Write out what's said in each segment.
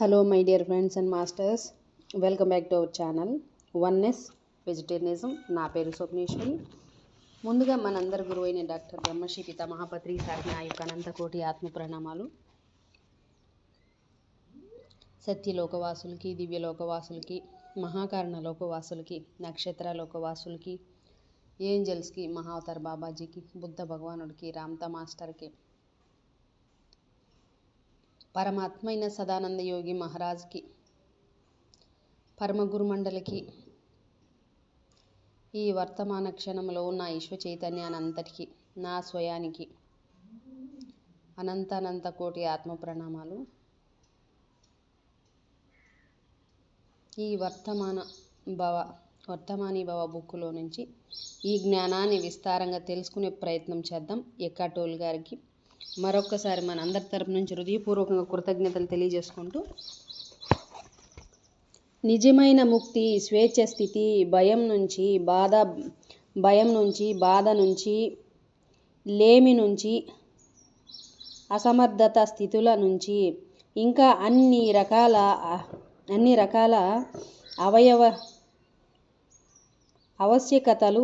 Hello my dear friends and masters welcome back to our channel oneness vegetarianism నా పేరు స్వప్నేశ్వరి. ముందుగా మనందరి గురువైన డాక్టర్ బ్రహ్మశ్రీ పిత మహాపత్రి సారిని ఆ యొక్క అనంతకోటి ఆత్మ ప్రణామాలు. సత్యలోకవాసులకి దివ్యలోకవాసులకి మహాకారణ లోకవాసులకి నక్షత్ర లోకవాసులకి ఏంజల్స్కి మహావతార్ బాబాజీకి బుద్ధ భగవానుడికి రామ్త మాస్టర్కి పరమాత్మైన సదానంద యోగి మహారాజ్కి పరమగురుమండలికి ఈ వర్తమాన క్షణంలో ఉన్న ఈశ్వ చైతన్యానంతటికి నా స్వయానికి అనంత అనంత కోటి ఆత్మ ప్రణామాలు. ఈ వర్తమాన భవ వర్తమాని భవ బుక్కులో నుంచి ఈ జ్ఞానాన్ని విస్తారంగా తెలుసుకునే ప్రయత్నం చేద్దాం. ఎక్కటోల్ గారికి మరొక్కసారి మన అందరి తరపు నుంచి హృదయపూర్వకంగా కృతజ్ఞతలు తెలియజేసుకుంటూ నిజమైన ముక్తి స్వేచ్ఛ స్థితి భయం నుంచి బాధ భయం నుంచి బాధ నుంచి లేమి నుంచి అసమర్థత స్థితుల నుంచి ఇంకా అన్ని రకాల అన్ని రకాల అవయవ ఆవశ్యకతలు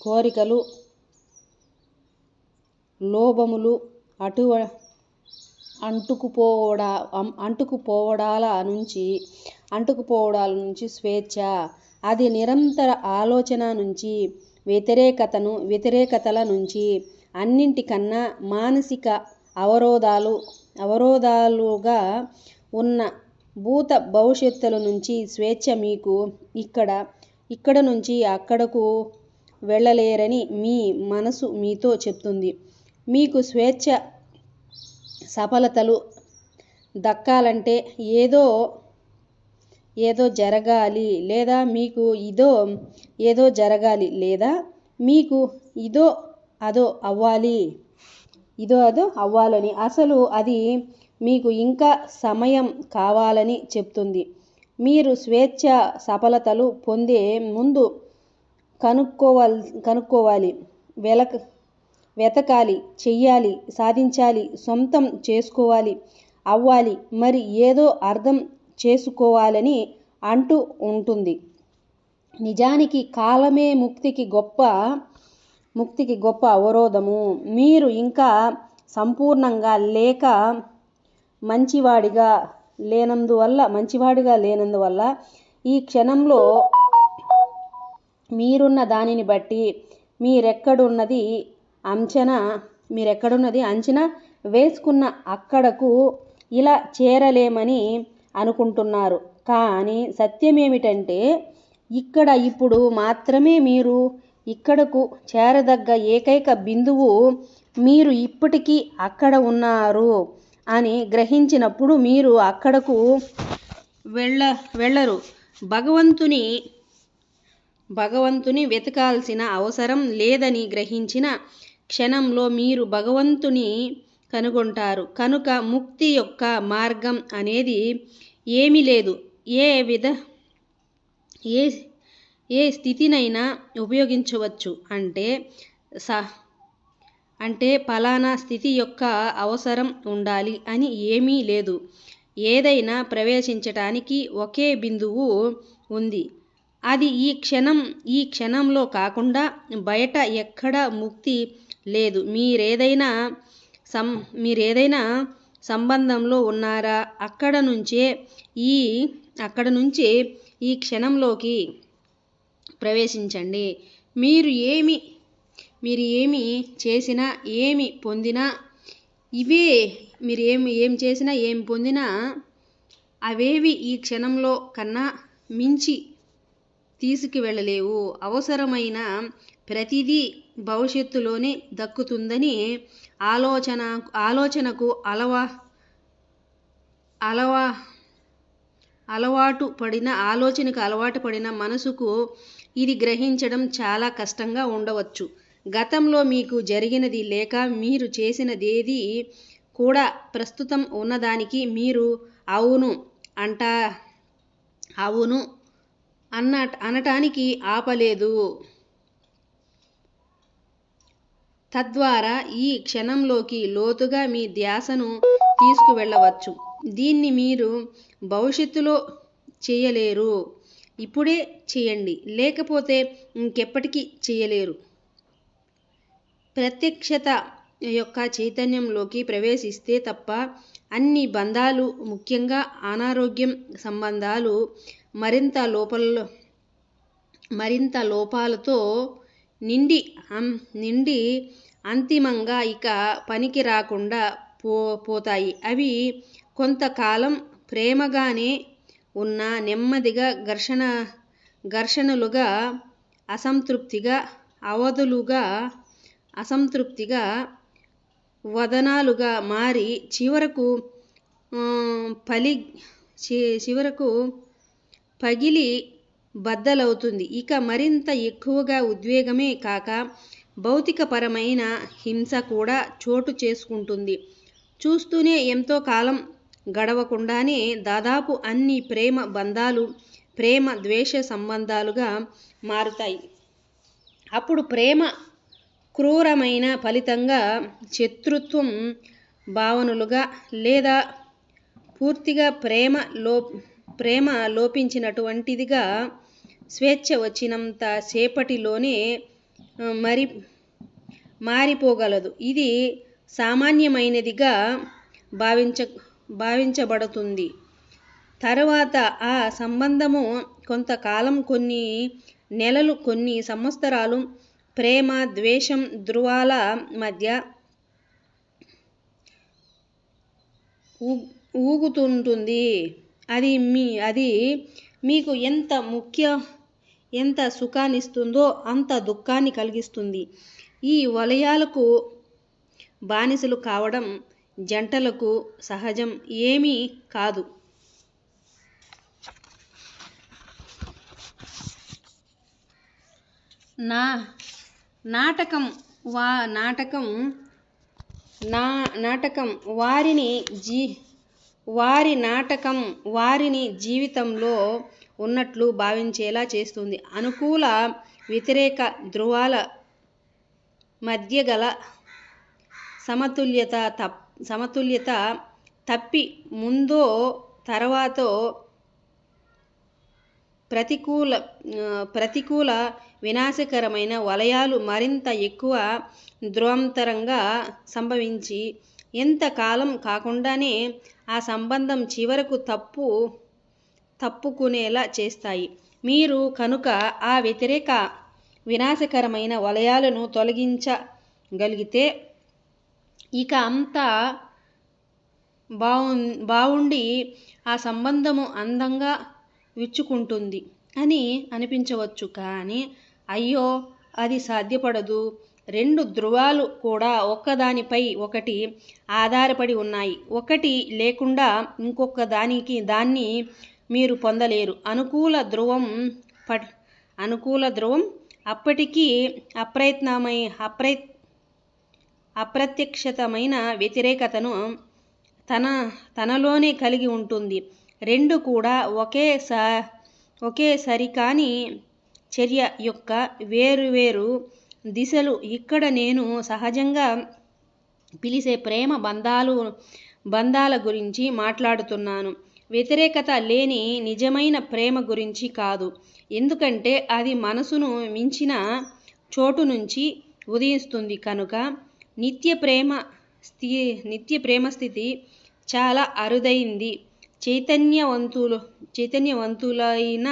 కోరికలు లోభములు అటు అంటుకుపోవడా అంటుకుపోవడాల నుంచి అంటుకుపోవడాల నుంచి స్వేచ్ఛ. అది నిరంతర ఆలోచన నుంచి వ్యతిరేకతను వ్యతిరేకతల నుంచి అన్నింటికన్నా మానసిక అవరోధాలు అవరోధాలుగా ఉన్న భూత భవిష్యత్తుల నుంచి స్వేచ్ఛ మీకు ఇక్కడ ఇక్కడ నుంచి అక్కడకు వెళ్ళలేరని మీ మనసు మీతో చెప్తుంది. మీకు స్వేచ్ఛ సఫలతలు దక్కాలంటే ఏదో ఏదో జరగాలి లేదా మీకు ఇదో ఏదో జరగాలి లేదా మీకు ఇదో అదో అవ్వాలి. ఇదో అదో అవ్వాలని. అసలు అది మీకు ఇంకా సమయం కావాలని చెప్తుంది. మీరు స్వేచ్ఛ సఫలతలు పొందే ముందు కనుక్కోవాలి కనుక్కోవాలి. వెలక వెతకాలి చెయ్యాలి సాధించాలి సొంతం చేసుకోవాలి అవ్వాలి మరి ఏదో అర్థం చేసుకోవాలని అంటూ ఉంటుంది. నిజానికి కాలమే ముక్తికి గొప్ప ముక్తికి గొప్ప అవరోధము. మీరు ఇంకా సంపూర్ణంగా లేక మంచివాడిగా లేనందువల్ల మంచివాడిగా లేనందువల్ల ఈ క్షణంలో మీరున్న దానిని బట్టి మీరెక్కడున్నది అంచనా మీరు ఎక్కడున్నది అంచనా వేసుకున్న అక్కడకు ఇలా చేరలేమని అనుకుంటున్నారు. కానీ సత్యమేమిటంటే ఇక్కడ ఇప్పుడు మాత్రమే మీరు ఇక్కడకు చేరదగ్గ ఏకైక బిందువు మీరు ఇప్పటికీ అక్కడ ఉన్నారు అని గ్రహించినప్పుడు మీరు అక్కడకు వెళ్ళ వెళ్ళరు. భగవంతుని భగవంతుని వెతకాల్సిన అవసరం లేదని గ్రహించిన క్షణంలో మీరు భగవంతుని కనుగొంటారు. కనుక ముక్తి యొక్క మార్గం అనేది ఏమీ లేదు. ఏ విధ ఏ ఏ స్థితినైనా ఉపయోగించవచ్చు. అంటే స అంటే ఫలానా స్థితి యొక్క అవసరం ఉండాలి అని ఏమీ లేదు. ఏదైనా ప్రవేశించటానికి ఒకే బిందువు ఉంది. అది ఈ క్షణం ఈ క్షణంలో కాకుండా బయట ఎక్కడ ముక్తి లేదు. మీరేదైనా సం మీరేదైనా సంబంధంలో ఉన్నారా? అక్కడ నుంచే ఈ అక్కడ నుంచే ఈ క్షణంలోకి ప్రవేశించండి. మీరు ఏమి మీరు ఏమి చేసినా ఏమి పొందినా ఇవే మీరు ఏమి ఏం చేసినా ఏం పొందినా అవేవి ఈ క్షణంలో కన్నా మించి తీసుకువెళ్ళలేవు. అవసరమైన ప్రతిదీ భవిష్యత్తులోనే దక్కుతుందని ఆలోచన ఆలోచనకు అలవా అలవా అలవాటు పడిన ఆలోచనకు అలవాటు పడిన మనసుకు ఇది గ్రహించడం చాలా కష్టంగా ఉండవచ్చు. గతంలో మీకు జరిగినది లేక మీరు చేసినదేది కూడా ప్రస్తుతం ఉన్నదానికి మీరు అవును అంటా అవును అన్న అనటానికి ఆపలేదు. తద్వారా ఈ క్షణంలోకి లోతుగా మీ ధ్యాసను తీసుకువెళ్ళవచ్చు. దీన్ని మీరు భవిష్యత్తులో చేయలేరు. ఇప్పుడే చేయండి. లేకపోతే ఇంకెప్పటికీ చేయలేరు. ప్రత్యక్షత యొక్క చైతన్యంలోకి ప్రవేశిస్తే తప్ప అన్ని బంధాలు ముఖ్యంగా అనారోగ్యం సంబంధాలు మరింత లోపల మరింత లోపాలతో నిండి నిండి అంతిమంగా ఇక పనికి రాకుండా పో పోతాయి. అవి కొంతకాలం ప్రేమగానే ఉన్న నెమ్మదిగా ఘర్షణ ఘర్షణలుగా అసంతృప్తిగా అవధులుగా అసంతృప్తిగా వదనాలుగా మారి చివరకు పలి చివరకు పగిలి బద్దలవుతుంది. ఇక మరింత ఎక్కువగా ఉద్వేగమే కాక భౌతికపరమైన హింస కూడా చోటు చేసుకుంటుంది. చూస్తూనే ఎంతో కాలం గడవకుండానే దాదాపు అన్ని ప్రేమ బంధాలు ప్రేమ ద్వేష సంబంధాలుగా మారుతాయి. అప్పుడు ప్రేమ క్రూరమైన ఫలితంగా శత్రుత్వం భావనలుగా లేదా పూర్తిగా ప్రేమ లో ప్రేమ లోపించినటువంటిదిగా స్వేచ్ఛ వచ్చినంత సేపటిలోనే మరి మారిపోగలదు. ఇది సామాన్యమైనదిగా భావించ భావించబడుతుంది. తర్వాత ఆ సంబంధము కొంతకాలం కొన్ని నెలలు కొన్ని సంవత్సరాలు ప్రేమ ద్వేషం ధృవాల మధ్య ఊగుతుంటుంది. అది మీ అది మీకు ఎంత ముఖ్య ఎంత సుఖాన్నిస్తుందో అంత దుఃఖాన్ని కలిగిస్తుంది. ఈ వలయాలకు బానిసలు కావడం జంటలకు సహజం ఏమీ కాదు. నా నాటకం వా నాటకం నా నాటకం వారిని జీ వారి నాటకం వారిని జీవితంలో ఉన్నట్లు భావించేలా చేస్తుంది. అనుకూల వ్యతిరేక ధృవాల మధ్య గల సమతుల్యత తప్ సమతుల్యత తప్పి ముందో తర్వాతో ప్రతికూల ప్రతికూల వినాశకరమైన వలయాలు మరింత ఎక్కువ ధ్రువంతరంగా సంభవించి ఎంతకాలం కాకుండానే ఆ సంబంధం చివరకు తప్పు తప్పుకునేలా చేస్తాయి. మీరు కనుక ఆ వ్యతిరేక వినాశకరమైన వలయాలను తొలగించగలిగితే ఇక అంతా బావు బాగుండి ఆ సంబంధము అందంగా విచ్చుకుంటుంది అని అనిపించవచ్చు. కానీ అయ్యో అది సాధ్యపడదు. రెండు ధృవాలు కూడా ఒక్కదానిపై ఒకటి ఆధారపడి ఉన్నాయి. ఒకటి లేకుండా ఇంకొక దానికి దాన్ని మీరు పొందలేరు. అనుకూల ధ్రువం ప అనుకూల ధ్రువం అప్పటికీ అప్రయత్నమై అప్రయ అప్రత్యక్షతమైన వ్యతిరేకతను తన తనలోనే కలిగి ఉంటుంది. రెండు కూడా ఒకే స ఒకే సరికాని చర్య యొక్క వేరువేరు దిశలు. ఇక్కడ నేను సహజంగా పిలిచే ప్రేమ బంధాలు బంధాల గురించి మాట్లాడుతున్నాను. వ్యతిరేకత లేని నిజమైన ప్రేమ గురించి కాదు. ఎందుకంటే అది మనసును మించిన చోటు నుంచి ఉదయిస్తుంది కనుక నిత్య ప్రేమ స్థి నిత్య ప్రేమ స్థితి చాలా అరుదైంది. చైతన్యవంతులు చైతన్యవంతులైన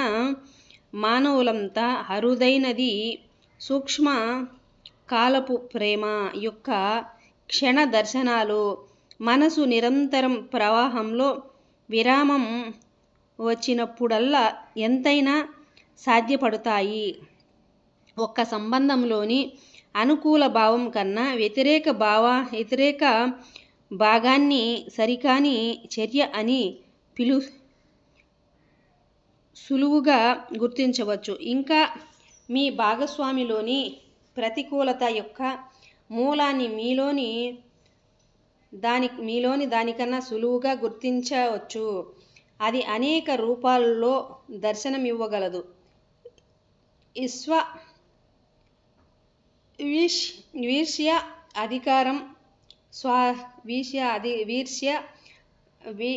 మానవులంతా అరుదైనది సూక్ష్మ కాలపు ప్రేమ యొక్క క్షణ దర్శనాలు మనసు నిరంతరం ప్రవాహంలో విరామం వచ్చినప్పుడల్లా ఎంతైనా సాధ్యపడతాయి. ఒక్క సంబంధంలోని అనుకూల భావం కన్నా వ్యతిరేక భావ వ్యతిరేక భాగాన్ని సరికాని చర్య అని పిలు సులువుగా గుర్తించవచ్చు. ఇంకా మీ భాగస్వామిలోని ప్రతికూలత యొక్క మూలాన్ని మీలోని దాని మీలోని దానికన్నా సులువుగా గుర్తించవచ్చు. అది అనేక రూపాల్లో దర్శనమివ్వగలదు విశ్వ వీష్ వీర్ష్య అధికారం స్వా వీష్య అధి వీర్ష్య వి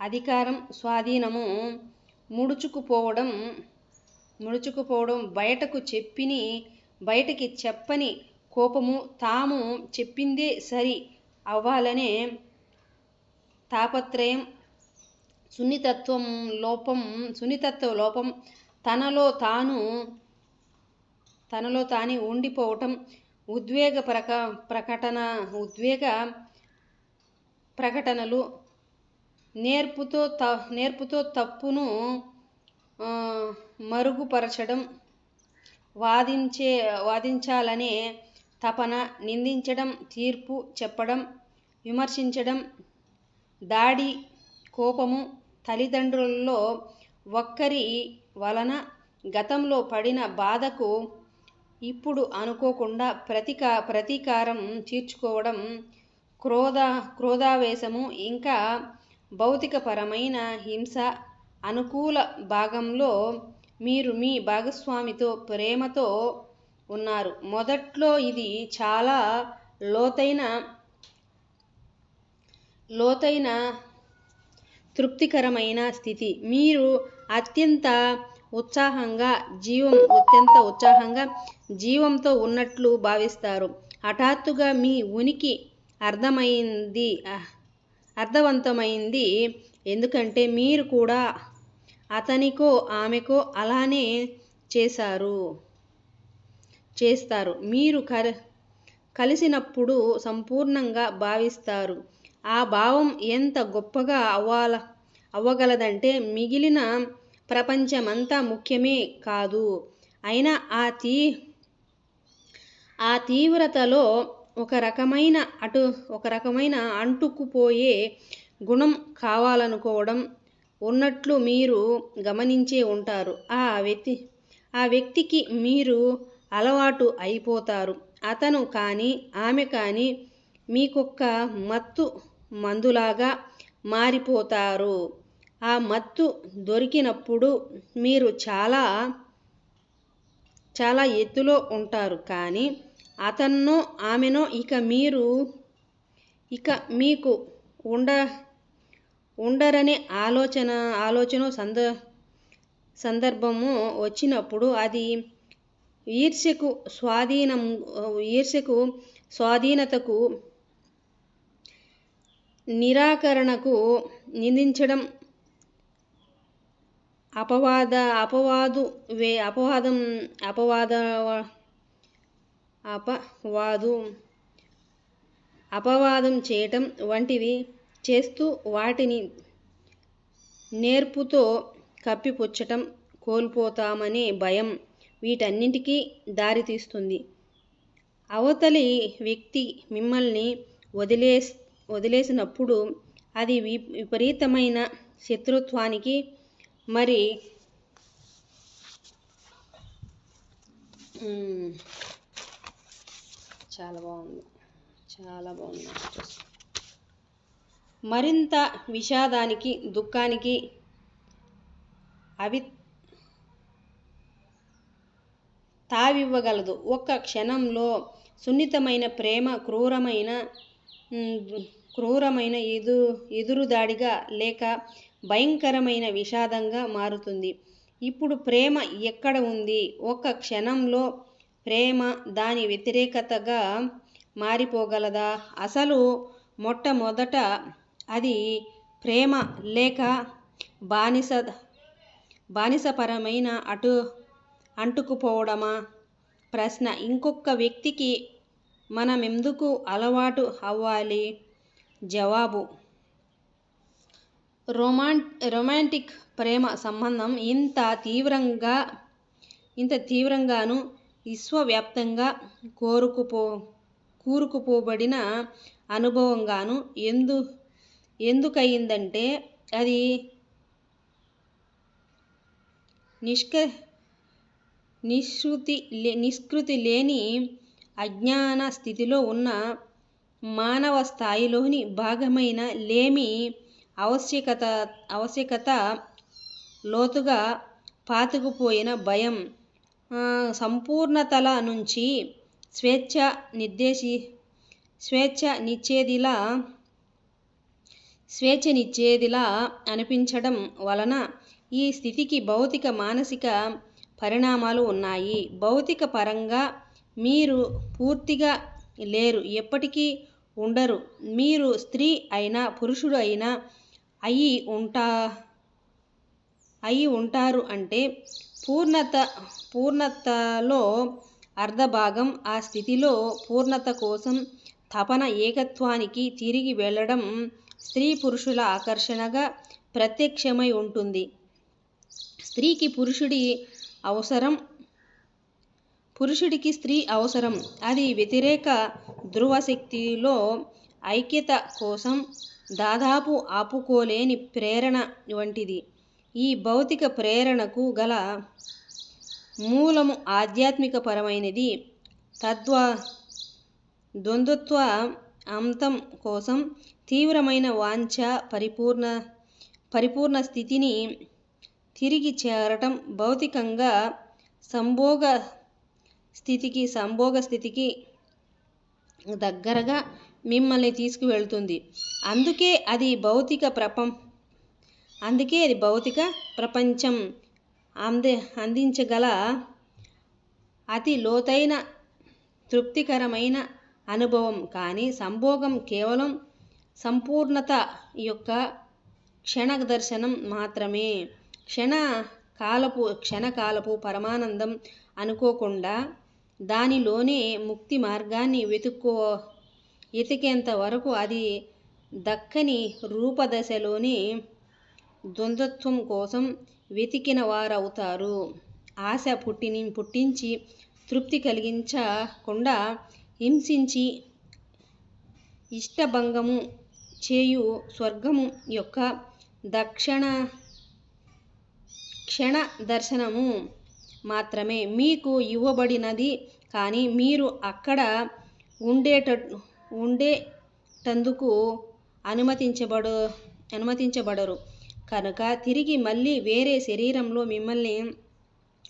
అధికారం స్వాధీనము ముడుచుకుపోవడం ముడుచుకుపోవడం బయటకు చెప్పిని బయటకి చెప్పని కోపము తాము చెప్పిందే సరి అవ్వాలనే తాపత్రయం సున్నితత్వం లోపం సున్నితత్వ లోపం తనలో తాను తనలో తానే ఉండిపోవటం ఉద్వేగ ప్రక ప్రకటన ఉద్వేగ ప్రకటనలు నేర్పుతో త నేర్పుతో తప్పును మరుగుపరచడం వాదించే వాదించాలనే తపన నిందించడం తీర్పు చెప్పడం విమర్శించడం దాడి కోపము తల్లిదండ్రులలో ఒక్కరి వలన గతంలో పడిన బాధకు ఇప్పుడు అనుకోకుండా ప్రతికా ప్రతీకారం తీర్చుకోవడం క్రోధ క్రోధావేశము ఇంకా భౌతికపరమైన హింస అనుకూల భాగంలో మీరు మీ భాగస్వామితో ప్రేమతో ఉన్నారు. మొదట్లో ఇది చాలా లోతైన లోతైన తృప్తికరమైన స్థితి. మీరు అత్యంత ఉత్సాహంగా జీవం అత్యంత ఉత్సాహంగా జీవంతో ఉన్నట్లు భావిస్తారు. హఠాత్తుగా మీ ఉనికి అర్థమైంది అర్థవంతమైంది. ఎందుకంటే మీరు కూడా అతనికో ఆమెకో అలానే చేశారు. చేస్తారు. మీరు కర కలిసినప్పుడు సంపూర్ణంగా భావిస్తారు. ఆ భావం ఎంత గొప్పగా అవ్వాల అవ్వగలదంటే మిగిలిన ప్రపంచమంతా ముఖ్యమే కాదు. అయినా ఆ తీ ఆ తీవ్రతలో ఒక రకమైన అటు ఒక రకమైన అంటుకుపోయే గుణం కావాలనుకోవడం ఉన్నట్లు మీరు గమనించే ఉంటారు. ఆ వ్యక్తి ఆ వ్యక్తికి మీరు అలవాటు అయిపోతారు. అతను కానీ ఆమె కానీ మీకొక్క మత్తు మందులాగా మారిపోతారు. ఆ మత్తు దొరికినప్పుడు మీరు చాలా చాలా ఎత్తులో ఉంటారు. కానీ అతన్నో ఆమెనో ఇక మీరు ఇక మీకు ఉండ ఉండరనే ఆలోచన ఆలోచన సంద సందర్భము వచ్చినప్పుడు అది ఈర్ష్యకు స్వాధీనం ఈర్ష్యకు స్వాధీనతకు నిరాకరణకు నిందించడం అపవాద అపవాదు వే అపవాదం అపవాద అపవాదు అపవాదం చేయటం వంటివి చేస్తూ వాటిని నేర్పుతో కప్పిపుచ్చటం కోల్పోతామనే భయం వీటన్నింటికీ దారితీస్తుంది. అవతలి వ్యక్తి మిమ్మల్ని వదిలే వదిలేసినప్పుడు అది వి విపరీతమైన శత్రుత్వానికి మరి చాలా బాగుంది. చాలా బాగుంది. మరింత విషాదానికి దుఃఖానికి అవి తావివ్వగలదు. ఒక్క క్షణంలో సున్నితమైన ప్రేమ క్రూరమైన క్రూరమైన ఎదు ఎదురుదాడిగా లేక భయంకరమైన విషాదంగా మారుతుంది. ఇప్పుడు ప్రేమ ఎక్కడ ఉంది? ఒక్క క్షణంలో ప్రేమ దాని వ్యతిరేకతగా మారిపోగలదా? అసలు మొట్టమొదట అది ప్రేమ లేక బానిస బానిసపరమైన అటు అంటుకుపోవడమా? ప్రశ్న. ఇంకొక వ్యక్తికి మనమెందుకు అలవాటు అవ్వాలి? జవాబు. రొమాంట్ రొమాంటిక్ ప్రేమ సంబంధం ఇంత తీవ్రంగా ఇంత తీవ్రంగాను విశ్వవ్యాప్తంగా కోరుకుపో కూరుకుపోబడిన అనుభవంగాను ఎందు ఎందుకయిందంటే అది నిష్క నిశ్రుతి లే నిష్కృతి లేని అజ్ఞాన స్థితిలో ఉన్న మానవ స్థాయిలోని భాగమైన లేమి ఆవశ్యకత ఆవశ్యకత లోతుగా పాతుకుపోయిన భయం. సంపూర్ణతల నుంచి స్వేచ్ఛ నిర్దేశి స్వేచ్ఛ నిచ్చేదిలా స్వేచ్ఛనిచ్చేదిలా అనిపించడం వలన ఈ స్థితికి భౌతిక మానసిక పరిణామాలు ఉన్నాయి. భౌతిక పరంగా మీరు పూర్తిగా లేరు ఎప్పటికీ ఉండరు. మీరు స్త్రీ అయినా పురుషుడు అయినా అయి ఉంటా అయి ఉంటారు అంటే పూర్ణత పూర్ణతలో అర్ధభాగం ఆ స్థితిలో పూర్ణత కోసం తపన ఏకత్వానికి తిరిగి వెళ్ళడం స్త్రీ పురుషుల ఆకర్షణగా ప్రత్యక్షమై ఉంటుంది. స్త్రీకి పురుషుడి అవసరం పురుషుడికి స్త్రీ అవసరం. అది వ్యతిరేక ధృవశక్తిలో ఐక్యత కోసం దాదాపు ఆపుకోలేని ప్రేరణ వంటిది. ఈ భౌతిక ప్రేరణకు గల మూలము ఆధ్యాత్మిక పరమైనది. తద్వ ద్వంద్వత్వ అంతం కోసం తీవ్రమైన వాంఛ పరిపూర్ణ పరిపూర్ణ స్థితిని తిరిగి చేరటం భౌతికంగా సంభోగ స్థితికి సంభోగ స్థితికి దగ్గరగా మిమ్మల్ని తీసుకువెళ్తుంది అందుకే అది భౌతిక ప్రపం అందుకే అది భౌతిక ప్రపంచం అంది అందించగల అతి లోతైన తృప్తికరమైన అనుభవం. కానీ సంభోగం కేవలం సంపూర్ణత యొక్క క్షణ దర్శనం మాత్రమే. క్షణ కాలపు క్షణకాలపు పరమానందం అనుకోకుండా దానిలోనే ముక్తి మార్గాన్ని వెతుక్కో ఎతికేంత వరకు అది దక్కని రూపదశలోని ద్వంద్వత్వం కోసం వెతికిన వారవుతారు ఆశ పుట్టిని పుట్టించి తృప్తి కలిగించకుండా హింసించి ఇష్టభంగము చేయు స్వర్గము యొక్క దక్షణ క్షణ దర్శనము మాత్రమే మీకు ఇవ్వబడినది కానీ మీరు అక్కడ ఉండేట ఉండేటందుకు అనుమతించబడు అనుమతించబడరు కనుక తిరిగి మళ్ళీ వేరే శరీరంలో మిమ్మల్ని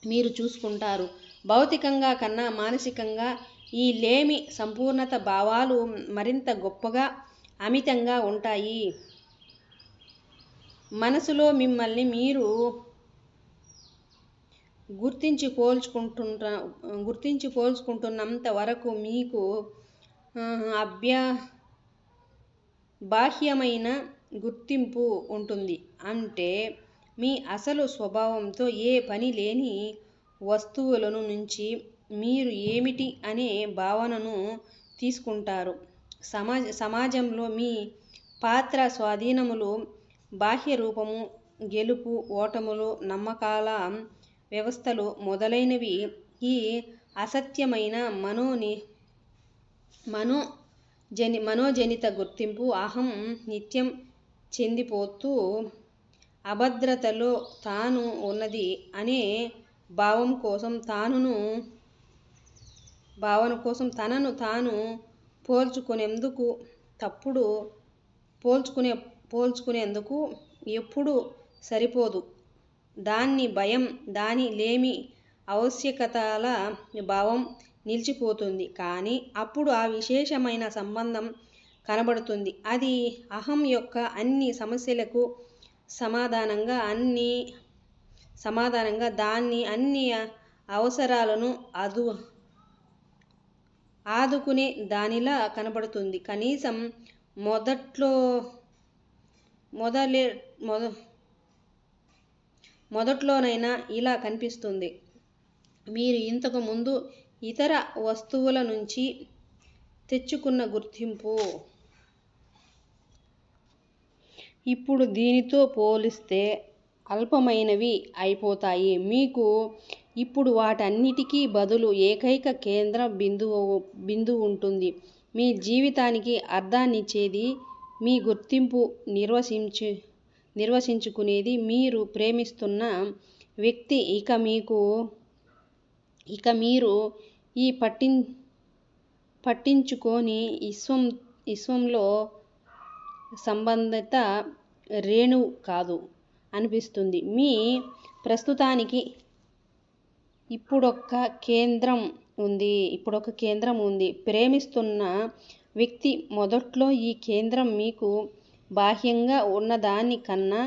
మీరు చూసుకుంటారు. భౌతికంగా కన్నా మానసికంగా ఈ లేమి సంపూర్ణత భావాలు మరింత గొప్పగా అమితంగా ఉంటాయి. మనసులో మిమ్మల్ని మీరు గుర్తించి పోల్చుకుంటున్న గుర్తించి పోల్చుకుంటున్నంత వరకు మీకు అభ్యా బాహ్యమైన గుర్తింపు ఉంటుంది. అంటే మీ అసలు స్వభావంతో ఏ పని లేని వస్తువులను నుంచి మీరు ఏమిటి అనే భావనను తీసుకుంటారు. సమాజ సమాజంలో మీ పాత్ర స్వాధీనములు బాహ్య రూపము గెలుపు ఓటములు నమ్మకాల వ్యవస్థలు మొదలైనవి. ఈ అసత్యమైన మనోని మనో జని మనోజనిత గుర్తింపు అహం నిత్యం చెందిపోతూ అభద్రతలో తాను ఉన్నది అనే భావం కోసం తానును భావన కోసం తనను తాను పోల్చుకునేందుకు తప్పుడు పోల్చుకునే పోల్చుకునేందుకు ఎప్పుడూ సరిపోదు. దాన్ని భయం దాని లేమి ఆవశ్యకతల భావం నిలిచిపోతుంది. కానీ అప్పుడు ఆ విశేషమైన సంబంధం కనబడుతుంది. అది అహం యొక్క అన్ని సమస్యలకు సమాధానంగా అన్ని సమాధానంగా దాన్ని అన్ని అవసరాలను అదు ఆదుకునే దానిలా కనబడుతుంది. కనీసం మొదట్లో మొదలే మొద మొదట్లోనైనా ఇలా కనిపిస్తుంది. మీరు ఇంతకు ముందు ఇతర వస్తువుల నుంచి తెచ్చుకున్న గుర్తింపు ఇప్పుడు దీనితో పోలిస్తే అల్పమైనవి అయిపోతాయి. మీకు ఇప్పుడు వాటన్నిటికీ బదులు ఏకైక కేంద్ర బిందువు బిందువు ఉంటుంది. మీ జీవితానికి అర్థాన్నిచ్చేది మీ గుర్తింపు నిర్వసించు నిర్వచించుకునేది మీరు ప్రేమిస్తున్న వ్యక్తి ఇక మీకు ఇక మీరు ఈ పట్టిం పట్టించుకొని విశ్వం విశ్వంలో సంబంధిత రేణువు కాదు అనిపిస్తుంది. మీ ప్రస్తుతానికి ఇప్పుడొక కేంద్రం ఉంది ఇప్పుడొక కేంద్రం ఉంది. ప్రేమిస్తున్న వ్యక్తి మొదట్లో ఈ కేంద్రం మీకు బాహ్యంగా ఉన్నదాని కన్నా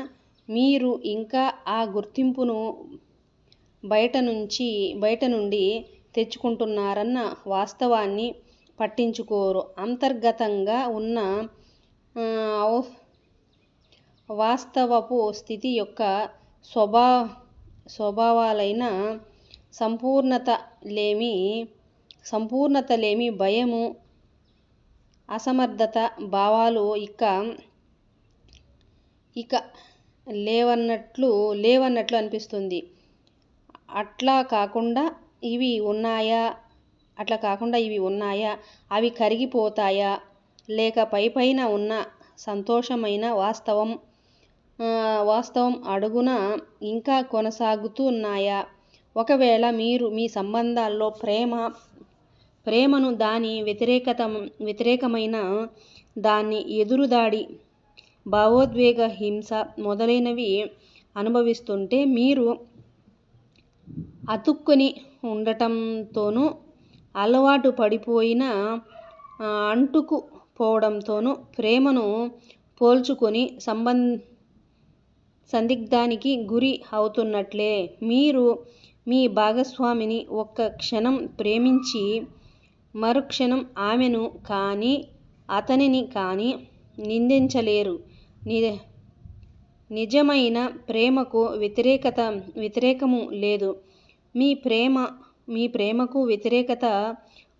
మీరు ఇంకా ఆ గుర్తింపును బయట నుంచి బయట నుండి తెచ్చుకుంటున్నారన్న వాస్తవాన్ని పట్టించుకోరు అంతర్గతంగా ఉన్న వాస్తవపు స్థితి యొక్క స్వభా స్వభావాలైన సంపూర్ణత లేమి సంపూర్ణత లేమి భయము అసమర్థత భావాలు ఇక ఇక లేవన్నట్లు లేవన్నట్లు అనిపిస్తుంది. అట్లా కాకుండా ఇవి ఉన్నాయా అట్లా కాకుండా ఇవి ఉన్నాయా అవి కరిగిపోతాయా లేక పైపైన ఉన్న సంతోషమైన వాస్తవం వాస్తవం అడుగున ఇంకా కొనసాగుతున్నాయా ఒకవేళ మీరు మీ సంబంధాల్లో ప్రేమ ప్రేమను దాని వ్యతిరేకత వ్యతిరేకమైన దాన్ని ఎదురుదాడి భావోద్వేగ హింస మొదలైనవి అనుభవిస్తుంటే మీరు అతుక్కుని ఉండటంతోనూ అలవాటు పడిపోయిన అంటుకు పోవడంతోనూ ప్రేమను పోల్చుకొని సంబం సందిగ్ధానికి గురి అవుతున్నట్లే. మీరు మీ భాగస్వామిని ఒక్క క్షణం ప్రేమించి మరుక్షణం ఆమెను కానీ అతనిని కానీ నిందించలేరు. నిజమైన ప్రేమకు వ్యతిరేకత వ్యతిరేకము లేదు. మీ ప్రేమ మీ ప్రేమకు వ్యతిరేకత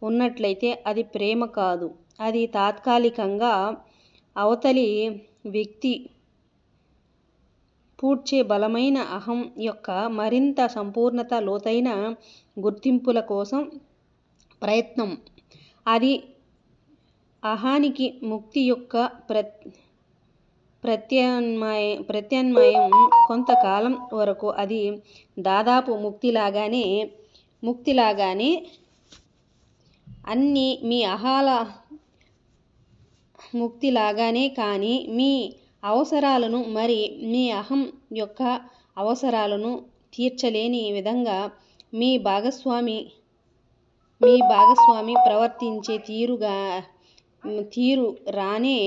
ఉన్నట్లయితే అది ప్రేమ కాదు. అది తాత్కాలికంగా అవతలి వ్యక్తి పూడ్చే బలమైన అహం యొక్క మరింత సంపూర్ణత లోతైన గుర్తింపుల కోసం ప్రయత్నం. అది అహానికి ముక్తి యొక్క ప్ర ప్రత్యామ్నాయ ప్రత్యామ్నాయం కొంతకాలం వరకు అది దాదాపు ముక్తిలాగానే ముక్తిలాగానే అన్నీ మీ అహాల ముక్తిలాగానే కానీ మీ అవసరాలను మరి మీ అహం యొక్క అవసరాలను తీర్చలేని విధంగా మీ భాగస్వామి మీ భాగస్వామి ప్రవర్తించే తీరుగా తీరు రానే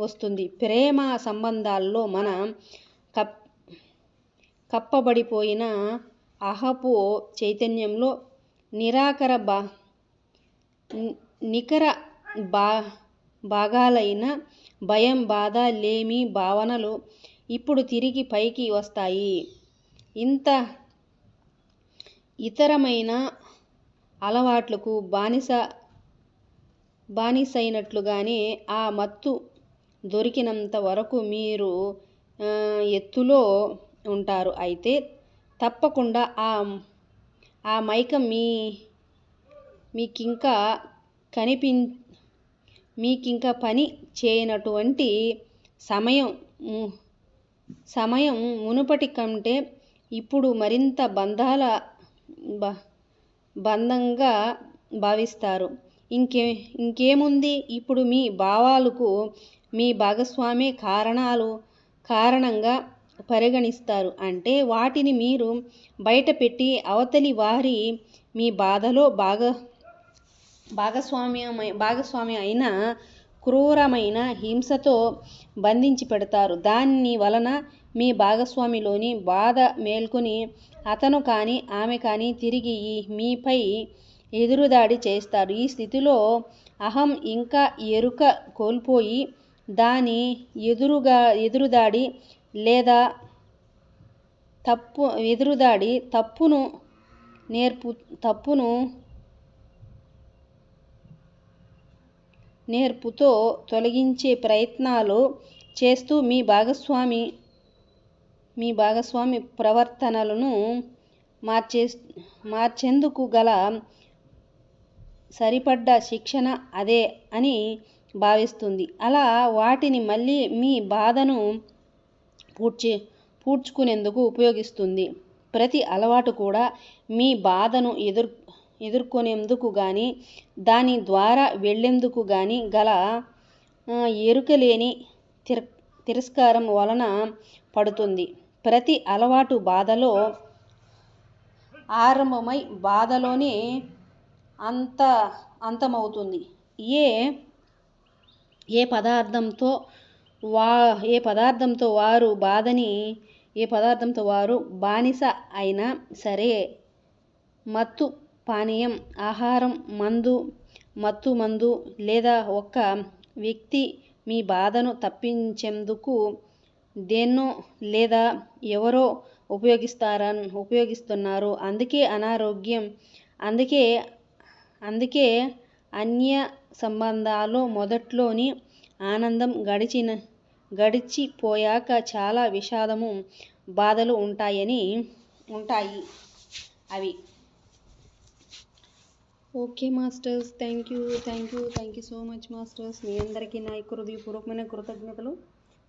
వస్తుంది. ప్రేమ సంబంధాల్లో మన కప్ కప్పబడిపోయిన అహపు చైతన్యంలో నిరాకర బా నికర బా భాగాలైన భయం బాధ లేమి భావనలు ఇప్పుడు తిరిగి పైకి వస్తాయి. ఇంత ఇతరమైన అలవాట్లకు బానిస బానిసైనట్లుగానే ఆ మత్తు దొరికినంత వరకు మీరు ఎత్తులో ఉంటారు. అయితే తప్పకుండా ఆ ఆ మైకం మీ మీకింకా కనిపి మీకింకా పని చేయనటువంటి సమయం సమయం మునుపటి కంటే ఇప్పుడు మరింత బంధాల బ బంధంగా భావిస్తారు. ఇంకే ఇంకేముంది? ఇప్పుడు మీ భావాలకు మీ భాగస్వామి కారణాలు కారణంగా పరిగణిస్తారు. అంటే వాటిని మీరు బయటపెట్టి అవతలి వారి మీ బాధలో భాగ భాగస్వామ్యమై భాగస్వామి అయిన క్రూరమైన హింసతో బంధించి పెడతారు. దాని వలన మీ భాగస్వామిలోని బాధ మేల్కొని అతను కానీ ఆమె కానీ తిరిగి మీపై ఎదురుదాడి చేస్తారు. ఈ స్థితిలో అహం ఇంకా ఎరుక కోల్పోయి దాని ఎదురుగా ఎదురుదాడి లేదా తప్పు ఎదురుదాడి తప్పును నేర్పు తప్పును నేర్పుతో తొలగించే ప్రయత్నాలు చేస్తూ మీ భాగస్వామి మీ భాగస్వామి ప్రవర్తనలను మార్చే మార్చేందుకు గల సరిపడ్డ శిక్షణ అదే అని భావిస్తుంది. అలా వాటిని మళ్ళీ మీ బాధను పూడ్చే పూడ్చుకునేందుకు ఉపయోగిస్తుంది. ప్రతి అలవాటు కూడా మీ బాధను ఎదుర్ ఎదుర్కొనేందుకు కానీ దాని ద్వారా వెళ్ళేందుకు కానీ గల ఎరుకలేని తిర తిరస్కారం వలన పడుతుంది. ప్రతి అలవాటు బాధలో ఆరంభమై బాధలోనే అంత అంతమవుతుంది. ఏ ఏ పదార్థంతో వా ఏ పదార్థంతో వారు బాధని ఏ పదార్థంతో వారు బానిస అయినా సరే మత్తు పానీయం ఆహారం మందు మత్తు మందు లేదా ఒక వ్యక్తి మీ బాధను తప్పించేందుకు దేన్నో లేదా ఎవరో ఉపయోగిస్తారన్ ఉపయోగిస్తున్నారు అందుకే అనారోగ్యం అందుకే అందుకే అన్య సంబంధాలు మొదట్లోని ఆనందం గడిచిన గడిచిపోయాక చాలా విషాదము బాధలు ఉంటాయని ఉంటాయి అవి. Okay masters thank you thank you thank you so much masters. మీ అందరికీ నా హృదయపూర్వకమైన కృతజ్ఞతలు.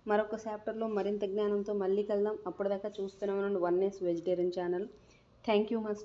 మరొక చాప్టర్లో మరింత జ్ఞానంతో మళ్ళీ కలుద్దాం. అప్పటిదాకా చూస్తూనే ఉండండి. Oneness vegetarian channel thank you master